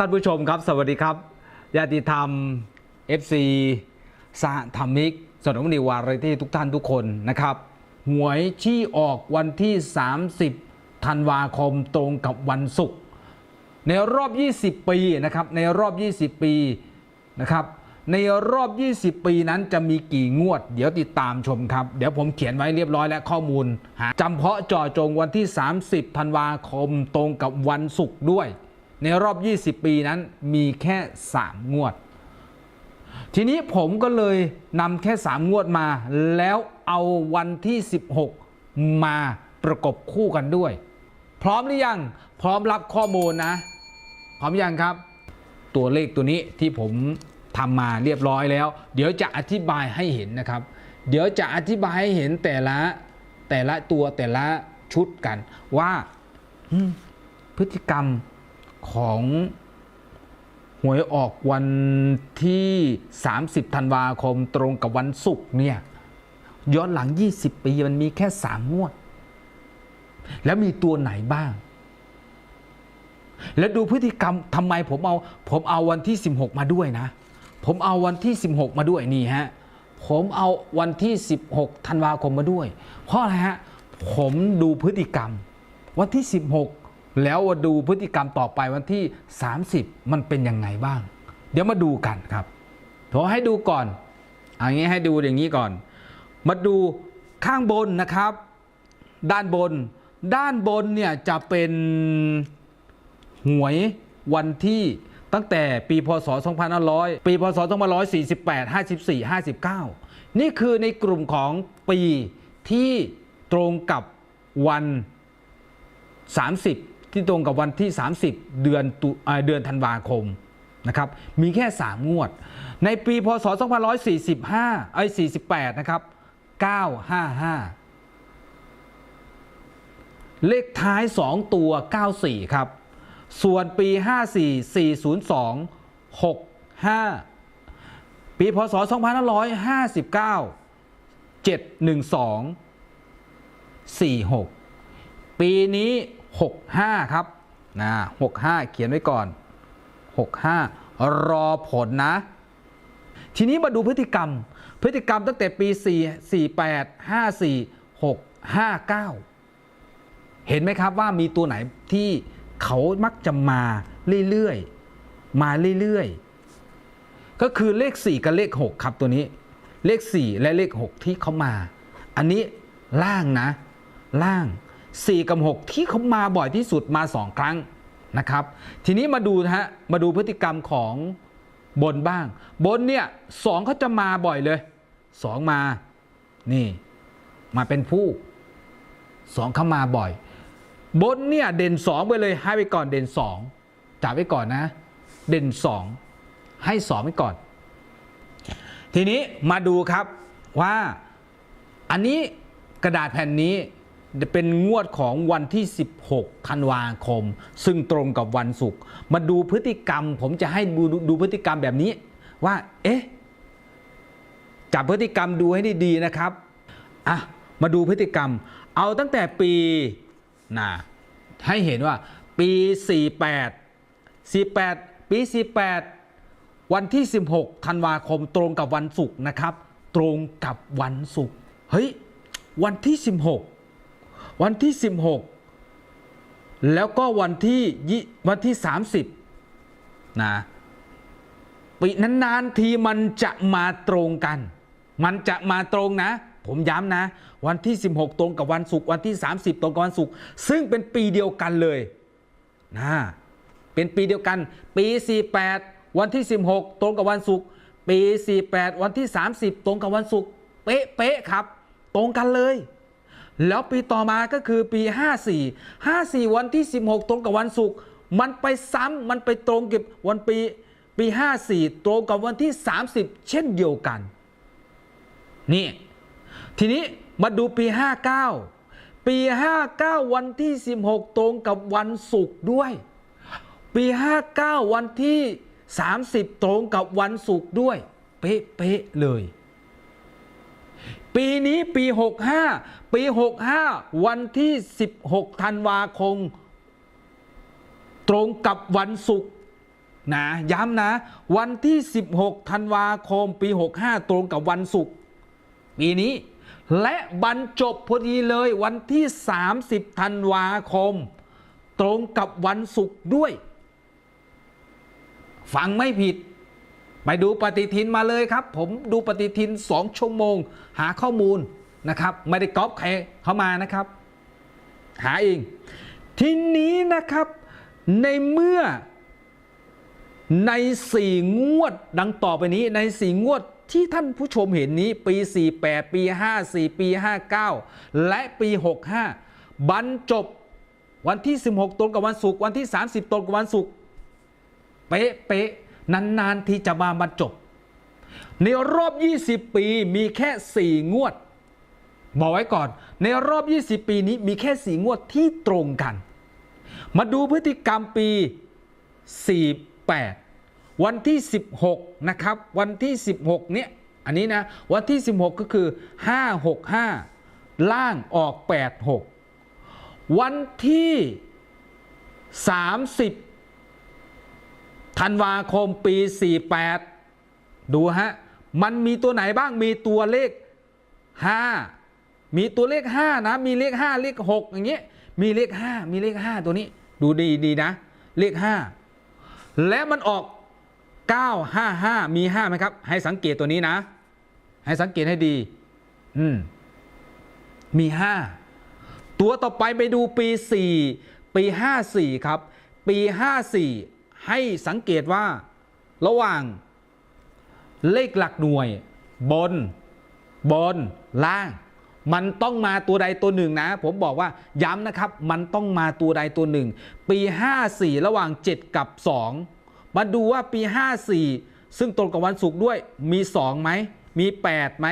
ท่านผู้ชมครับ สวัสดีครับญาติธรรม FC สหธรรมิกสนมนิวาไรที่ทุกท่านทุกคนนะครับหวยที่ออกวันที่ 30 ธันวาคมตรงกับวันศุกร์ในรอบ 20 ปีนะครับในรอบ 20 ปีนะครับในรอบ 20 ปีนั้นจะมีกี่งวด เดี๋ยวติดตามชมครับ เดี๋ยวผมเขียนไว้เรียบร้อยและข้อมูลจำเพาะจ่อจงวันที่ 30 ธันวาคมตรงกับวันศุกร์ด้วย ในรอบ 20 ปีนั้นมีแค่ 3 งวด ทีนี้ผมก็เลยนำแค่ 3 งวดมา แล้วเอาวันที่ 16 มาประกบคู่กันด้วย พร้อมหรือยังพร้อมรับข้อมูลนะ พร้อมยังครับ ตัวเลขตัวนี้ที่ผมทำมาเรียบร้อยแล้ว เดี๋ยวจะอธิบายให้เห็นนะครับ เดี๋ยวจะอธิบายให้เห็นแต่ละแต่ละตัวแต่ละชุดกันว่าพฤติกรรม ของหวยออกวันที่ 30 ธันวาคมตรงกับวันศุกร์เนี่ย ย้อนหลัง 20 ปีมันมีแค่ 3 งวด แล้วมีตัวไหนบ้าง แล้วดูพฤติกรรมทำไมผมเอา ผมเอาวันที่ 16 มาด้วยนะ ผมเอาวันที่ 16 มาด้วยนี่ฮะ ผมเอาวันที่ 16 ธันวาคมมาด้วย เพราะอะไรฮะ ผมดูพฤติกรรม วันที่ 16 แล้วดูพฤติกรรมต่อไปวันที่ 30 มันเป็นยังไงบ้าง เดี๋ยวมาดูกันครับผมให้ดูก่อนเอางี้ให้ดูอย่างนี้ก่อน มาดูข้างบนนะครับ ด้านบน ด้านบนเนี่ยจะเป็นหวยวันที่ตั้งแต่ปีพศ 2500 ปีพศ 2548 54 59 นี่คือในกลุ่มของปีที่ตรงกับวัน 30 ที่ตรงกับวันที่ 30 เดือนตุเดือนธันวาคมนะครับมีแค่ 3 งวด ในปีพศ 2545ไอ้48 นะครับ 955 เลขท้าย 2 ตัว 94 ครับ ส่วนปี 54 402 65 ปีพศ 2559 712 46 ปีนี้ 65 ครับนะ65 เขียนไว้ก่อน 65 รอผลนะ ทีนี้มาดูพฤติกรรม พฤติกรรมตั้งแต่ปี 4 48 54 6 59 เห็นไหมครับว่ามีตัวไหนที่เขามักจะมาเรื่อยๆ มาเรื่อยๆ ก็คือเลข 4 กับเลข 6 ครับตัวนี้ เลข 4 และเลข 6 ที่เขามา อันนี้ล่างนะ ล่าง 4 กับ 6 ที่เขามาบ่อยที่สุดมา 2 ครั้งนะครับ ทีนี้มาดูนะฮะมาดูพฤติกรรมของบนบ้าง บนเนี่ยสองเขาจะมาบ่อยเลย 2 มานี่มาเป็นผู้สองเข้ามาบ่อย บนเนี่ยเด่น 2 ไปเลยให้ไปก่อนเด่น 2จับไว้ก่อนนะ เด่น 2 ให้ 2 ไว้ก่อน ทีนี้มาดูครับว่าอันนี้กระดาษแผ่นนี้ เป็นงวดของวันที่ 16 ธันวาคม ซึ่งตรงกับวันศุกร์มาดูพฤติกรรม ผมจะให้ดูดูพฤติกรรมแบบนี้ ว่า เอ๊ะจับพฤติกรรมดูให้ดีๆนะครับอะมาดูพฤติกรรม เอาตั้งแต่ปีนะให้เห็นว่าปี 48 48 ปี 48 วันที่ 16 ธันวาคม ตรงกับวันศุกร์นะครับ ตรงกับวันศุกร์เฮ้ยวันที่ 16 วันที่ 16 แล้วก็วันที่วันที่ 30นะปีนานๆทีมันจะมาตรงกัน มันจะมาตรงนะ ผมย้ำนะ วันที่ 16 ตรงกับวันศุกร์วันที่ 30 ตรงกับวันศุกร์ซึ่งเป็นปีเดียวกันเลยนะเป็นปีเดียวกัน ปี 48 วันที่ 16 ตรงกับวันศุกร์ปี 48 วันที่ 30 ตรงกับวันศุกร์เป๊ะเป๊ะครับ ตรงกันเลย แล้วปีต่อมาก็คือปี 54 54 วันที่ 16 ตรงกับวันศุกร์มันไปซ้ำมันไปตรงกับวันปีปี 54 ตรงกับวันที่ 30 เช่นเดียวกัน นี่ ทีนี้มาดูปี 59 ปี 59 วันที่ 16 ตรงกับวันศุกร์ด้วย ปี 59 วันที่ 30 ตรงกับวันศุกร์ด้วย เป๊ะๆเลย ปีนี้ปี 65 ปี 65 วันที่ 16 ธันวาคม ตรงกับวันศุกร์นะย้ำนะ วันที่ 16 ธันวาคม ปี 65 ตรงกับวันศุกร์ปีนี้ และบรรจบพอดีเลยวันที่ 30 ธันวาคม ตรงกับวันศุกร์ด้วย ฟังไม่ผิด ไปดูปฏิทินมาเลยครับ ผมดูปฏิทิน 2 ชั่วโมง หาข้อมูลนะครับ ไม่ได้ก๊อปใครเข้ามานะครับ หาเอง ทีนี้นะครับในเมื่อในสี่งวดดังต่อไปนี้ในสี่งวดที่ท่านผู้ชมเห็นนี้ปี 48 ปี 54 ปี 59 และปี 65 บรรจบวันที่ 16 ตรงกับวันศุกร์วันที่ 30 ตรงกับวันศุกร์เป๊ะเป๊ะ นานๆที่จะมาบรรจบ ในรอบ 20 ปีมีแค่ 4 งวด บอกไว้ก่อน ในรอบ 20 ปีนี้มีแค่สีงวดที่ตรงกัน มาดูพฤติกรรมปี 48 วันที่ 16 นะครับ วันที่ 16 เนี่ย อันนี้นะ วันที่ 16 ก็คือ 565 ล่างออก 86 วันที่ 30 ธันวาคมปี 48 ดูฮะ มันมีตัวไหนบ้างมีตัวเลข 5 มีตัวเลข 5 นะ มีเลข 5 เลข 6 อย่างเงี้ยมีเลข 5 มีเลข 5 ตัวนี้ ดูดีดีนะ เลข 5 และมันออก 955 มี5ไหมครับ ให้สังเกตตัวนี้นะ ให้สังเกตให้ดี อืม มี 5 ตัวต่อไปไปดูปี 4 ปี 54 ครับ ปี 54 ให้สังเกตว่าระหว่างเลขหลักหน่วย บน บน ล่าง มันต้องมาตัวใดตัวหนึ่งนะ ผมบอกว่าย้ำนะครับ มันต้องมาตัวใดตัวหนึ่ง ปี 54 ระหว่าง 7 กับ 2 มาดูว่าปี 54 ซึ่งตรงกับวันศุกร์ด้วยมี 2 ไหม มี 8 ไหม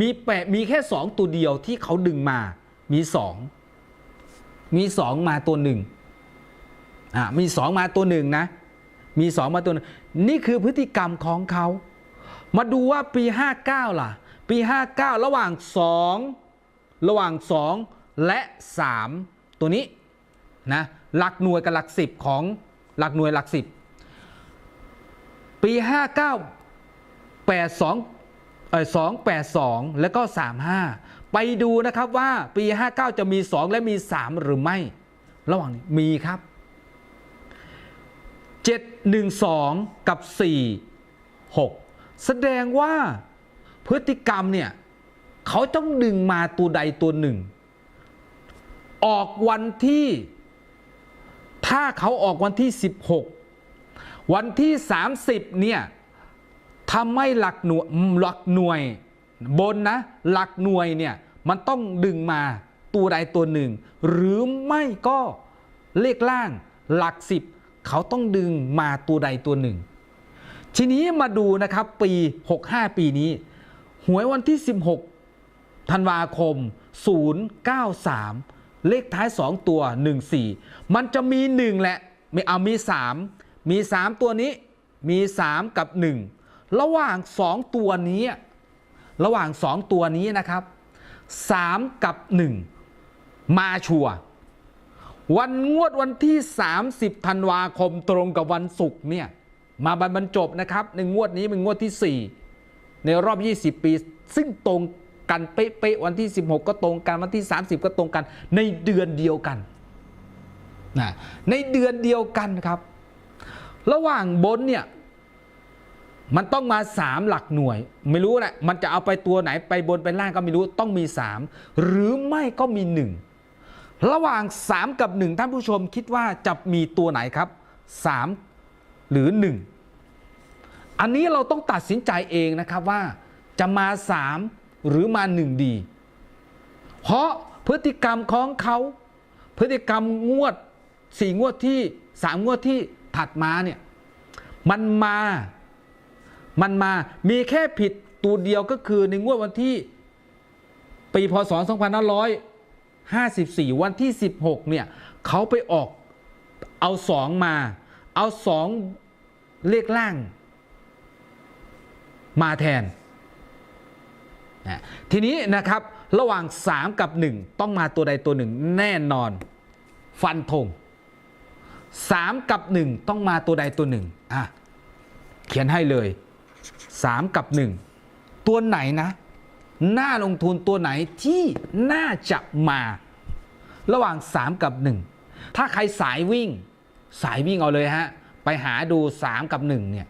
มี 8 มีแค่ 2 ตัวเดียวที่เขาดึงมา มี 2 มี 2 มาตัวหนึ่ง อ่ามี2มาตัวหนึ่งนะ มี2มาตัวหนึงนี่คือพฤติกรรมของเขา มาดูว่าปี 59 ล่ะ ปี 59 ระหว่าง 2 ระหว่าง 2 และ 3 ตัวนี้นะหลักหน่วยกับหลัก 10 ของหลักหน่วยหลัก 10 ปี 59 82เอ่อ282 แล้วก็ 35 ไปดูนะครับว่าปี 59 จะมี 2 และมี 3 หรือไม่ ระหว่างนี้มีครับ 712 กับ 4 6 แสดงว่าพฤติกรรมเนี่ยเขาต้องดึงมาตัวใดตัวหนึ่ง ออกวันที่ ถ้าเขาออกวันที่ 16 วันที่ 30 เนี่ยทำให้หลักหน่วยหลักหน่วยบนนะ หลักหน่วยเนี่ยมันต้องดึงมาตัวใดตัวหนึ่ง หรือไม่ก็เลขล่างหลักสิบ เขาต้องดึงมาตัวใดตัวหนึ่ง ทีนี้มาดูนะครับปี 65 ปีนี้ หวยวันที่ 16 ธันวาคม 093 เลขท้าย 2 ตัว 14 มันจะมี 1 แหละม่เอามี 3 มี 3 ตัวนี้มี 3 กับ 1 ระหว่าง 2 ตัวนี้ ระหว่าง 2 ตัวนี้นะครับ 3 กับ 1 มาชัวร์ วันงวดวันที่ 30ธันวาคมตรงกับวันศุกร์เนี่ยมาบรรจบนะครับในงวดนี้เป็นงวดที่ 4 ในรอบ 20 ปี ซึ่งตรงกันเป๊ะๆวันที่ 16 ก็ตรงกันวันที่ 30 ก็ตรงกัน ในเดือนเดียวกันนะในเดือนเดียวกันครับ ระหว่างบนเนี่ยมันต้องมา 3 หลักหน่วย ไม่รู้แหละมันจะเอาไปตัวไหนไปบนไปล่างก็ไม่รู้ต้องมี 3 หรือไม่ก็มี 1 ระหว่าง 3 กับ 1 ท่านผู้ชมคิดว่าจะมีตัวไหนครับ 3 หรือ 1 อันนี้เราต้องตัดสินใจเองนะครับว่าจะมา 3 หรือมา 1 ดี เพราะพฤติกรรมของเขาพฤติกรรมงวด 4 งวดที่ 3 งวดที่ถัดมาเนี่ยมันมา มันมา มีแค่ผิดตัวเดียวก็คือในงวดวันที่ ปีพศ 54 วันที่ 16 เนี่ยเขาไปออกเอา2มา เอา2เลขล่าง มาแทนนะทีนี้นะครับระหว่าง 3 กับ 1 ต้องมาตัวใดตัวหนึ่งแน่นอน ฟันธงสามกับหนึ่งต้องมาตัวใดตัวหนึ่งอะเขียนให้เลยสามกับหนึ่งตัวไหนนะ น่าลงทุนตัวไหนที่น่าจะมา ระหว่าง 3 กับ 1 ถ้าใครสายวิ่ง สายวิ่งเอาเลยฮะ ไปหาดู 3 กับ 1 เนี่ย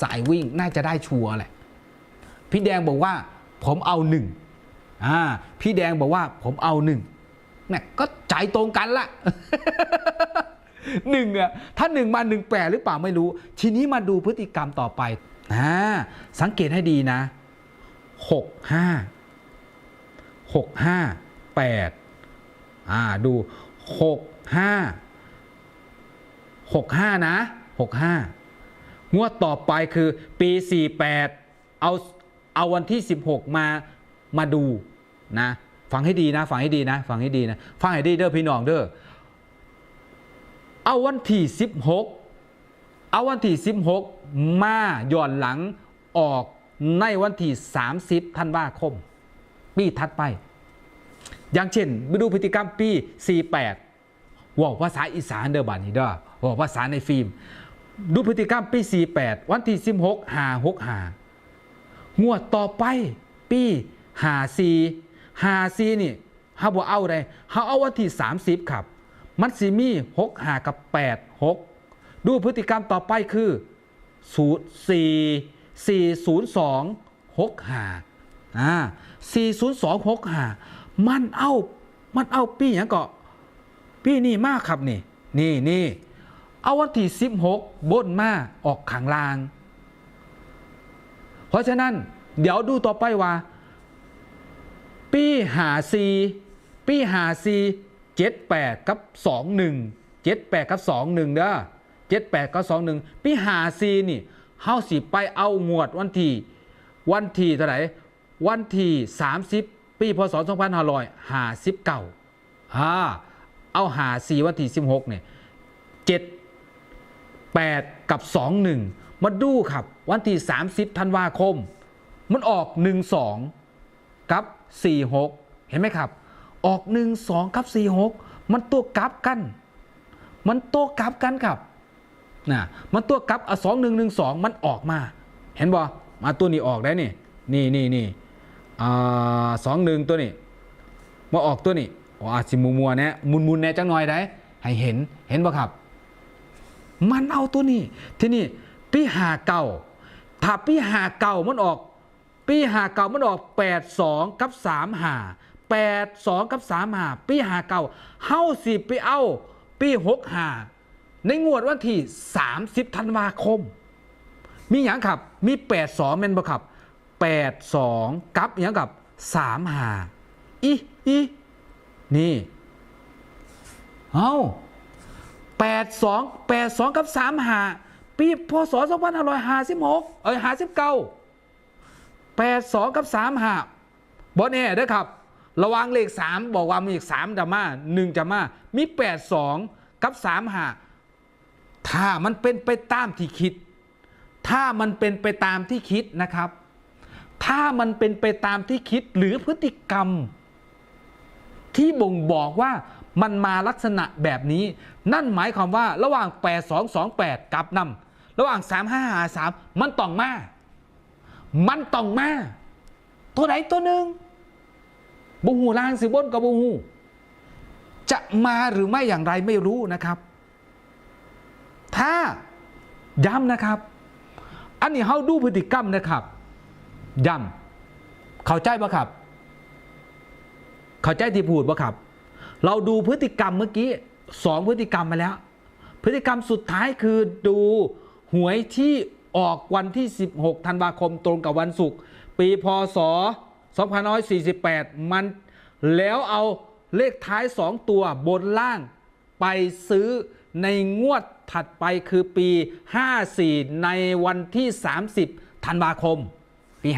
สายวิ่งน่าจะได้ชัวร์แหละ พี่แดงบอกว่าผมเอาหนึ่งอ่าพี่แดงบอกว่าผมเอาหนึ่งเนี่ยก็ใจตรงกันละหนึ่งอะถ้าหนึ่งมาหนึ่งแปดหรือเปล่าไม่รู้ ทีนี้มาดูพฤติกรรมต่อไปอ่าสังเกตให้ดีนะ หกห้าหกห้าแปดอ่าดูหกห้าหกห้านะหกห้างวดต่อไปคือปีสี่แปดเอาเอาวันที่สิบหกมามาดูนะฟังให้ดีนะฟังให้ดีนะฟังให้ดีนะฟังให้ดีเด้อพี่น้องเด้อเอาวันที่ 16 เอาวันที่ 16 มาย้อนหลังออก ในวันที่ 30ธันวาคม ปีถัดไป อย่างเช่นไปดูพฤติกรรมปี 48ว่าภาษาอีสานเด้อบัดนี้เด้อว่าภาษาในฟิล์ม ดูพฤติกรรมปี 48 วันที่ 16หา6หางวดต่อไปปีหาซีหาซีนี่ฮาบ่เอาได้เฮาเอาวันที่ 30 ครับ มันสิมี6หากับ 8 6 ดูพฤติกรรมต่อไปคือ0 4 402 6หาอ่า402 6หามันเอามันเอาปีหยังก็ปีนี้มากครับนี่นี่นี่เอาวันที่ 16 บนมาออกขังลาง เพราะฉะนั้นเดี๋ยวดูต่อไปว่า ปีหาซีปีหาซีเจ็ดแปดกับสองหนึ่งเจ็ดแปดกับสองหนึ่งเด้อเจ็ดแปดกับสองหนึ่งปีหาซีนี่ เฮาสิไปเอางวดวันที่วันที่เท่าไหร่วันที่สามสิบปีพศสองพันห้าร้อยห้าสิบเก้าอ่าเอาหาซีวันที่สิบหกเนี่ยเจ็ด8กับ 21 มาดูครับ วันที่ 30ธันวาคม มันออก 12 กับ 46 เห็นไหมครับ ออก 12 กับ 46 มันตัวกลับกัน มันตัวกลับกันครับ นะมันตัวกลับอะ2 1 1 2มันออกมา เห็นบ่มาตัวนี้ออกได้นี่นี่นี่นี่อ่าสองหนึ่งตัวนี้มาออกตัวนี้อ๋ออาสิมัวมัวๆแนะมุนมุนๆแนะจังหน่อยได้ให้เห็นเห็นบ่ครับ มันเอาตัวนี้ ที่นี่ปีหาเก่าถ้าปีหาเก่ามันออก ปีหาเก่ามันออก8 2กับ3หา8 2กับ3หาปีหาเก่าเฮาสิไปเอาปี6หา ในงวดวันที่ 30 ธันวาคม มีอย่างครับ มี 8 2แม่นบ่ครับ 8 2 กับอย่างกับ 3 หาอีอีนี่ เอา82 82 กับ 3 หา ปีพศ2556เอ้ย59 82 กับ 3 หาบ่แน่เด้อครับ ระวังเลข 3 บอกว่ามีอีก3จะมา1จะมา มี 82 กับ 3 หา ถ้ามันเป็นไปตามที่คิด ถ้ามันเป็นไปตามที่คิดนะครับ ถ้ามันเป็นไปตามที่คิดหรือพฤติกรรม ที่บ่งบอกว่ามันมาลักษณะแบบนี้ นั่นหมายความว่าระหว่าง 8228 กับนำระหว่าง 3553 มันต้องมา มันต้องมา ตัวไหนตัวหนึ่งบูฮูลางสิบนกับบูฮูจะมาหรือไม่อย่างไรไม่รู้นะครับ ถ้าย้ำนะครับ อันนี้เฮาดูพฤติกรรมนะครับ ย้ำเข้าใจปะครับ เข้าใจที่พูดปะครับ เราดูพฤติกรรมเมื่อกี้สองพฤติกรรมมาแล้ว พฤติกรรมสุดท้ายคือดูหวยที่ออกวันที่ 16 ธันวาคมตรงกับวันศุกร์ปีพศ 2548 มันแล้วเอาเลขท้าย 2 ตัวบนล่างไปซื้อในงวด ถัดไปคือปี 54 ในวันที่ 30 ธันวาคม ปี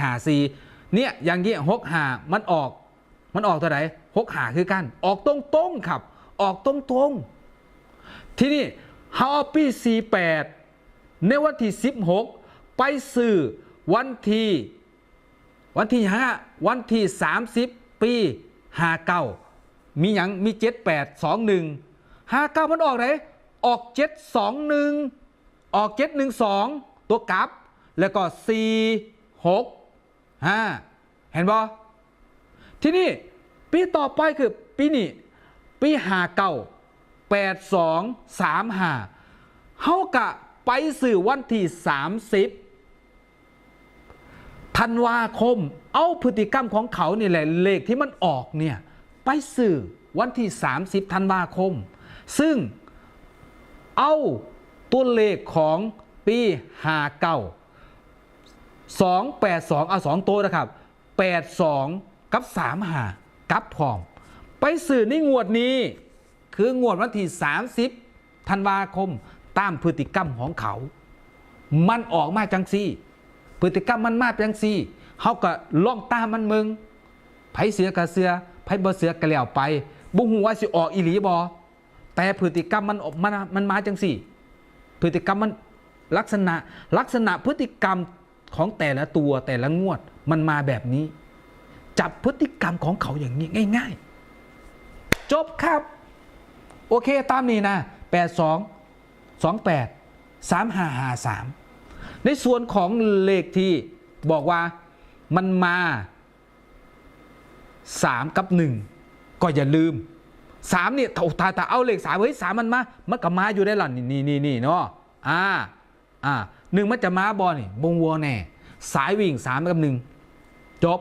54 เนี่ยอย่างเงี้ยหกหามันออก มันออกตัวไหนหกหาคือกัน ออกตรงๆครับ ออกตรงๆที่นี่เฮาเอาปี 48 ในวันที่ 16 ไปซื้อวันที่วันที่ห้าวันที่ 30 ปี 59 มีหยังมี 78 21 59 มันออกไหน ออกเจ็ดสองหนึ่งออกเจ็ดหนึ่งสองตัวกลับ แล้วก็สี่หกห้าเห็นบ่ที่นี่ปีต่อไปคือปีนี้ปีหาเก้าแปดสองสามหาเฮากะไปสื่อวันที่สามสิบธันวาคม เอาพฤติกรรมของเขานี่แหละเลขที่มันออกเนี่ย ไปสื่อวันที่ 30 ธันวาคม ซึ่ง เอาตัวเลขของปี59 282เอา2ตัวนะครับ82กับ35กับพร้อม ไปสื่อในงวดนี้ คืองวดวันที่30ธันวาคมตามพฤติกรรมของเขา มันออกมาจังซี่ พฤติกรรมมันมาจังซี่เขาก็ล่องตามมันมึงไผเสือกระเสือไผบ่เสือกระแล้วไปบ่ฮู้ว่าสิออกอีหลีบ่ แต่พฤติกรรมมันออกมันมันมาจังซี่ พฤติกรรมมันลักษณะลักษณะพฤติกรรมของแต่ละตัวแต่ละงวดมันมาแบบนี้ จับพฤติกรรมของเขาอย่างนี้ง่าย ๆ จบครับ โอเคตามนี้นะ82 28 3553ในส่วนของเลขที่บอกว่ามันมา 3 กับ 1 ก็อย่าลืม สามเนี่ยถ้าถ้าถ้าเอาเลข3เฮ้ยสามมันมามันก็มาอยู่ได้หรอนี่นี่นี่เนาะอ่าอ่าหนึ่งมันจะมาบอลนี่บงวัวแน่สายวิ่งสามกับหนึ่งจบ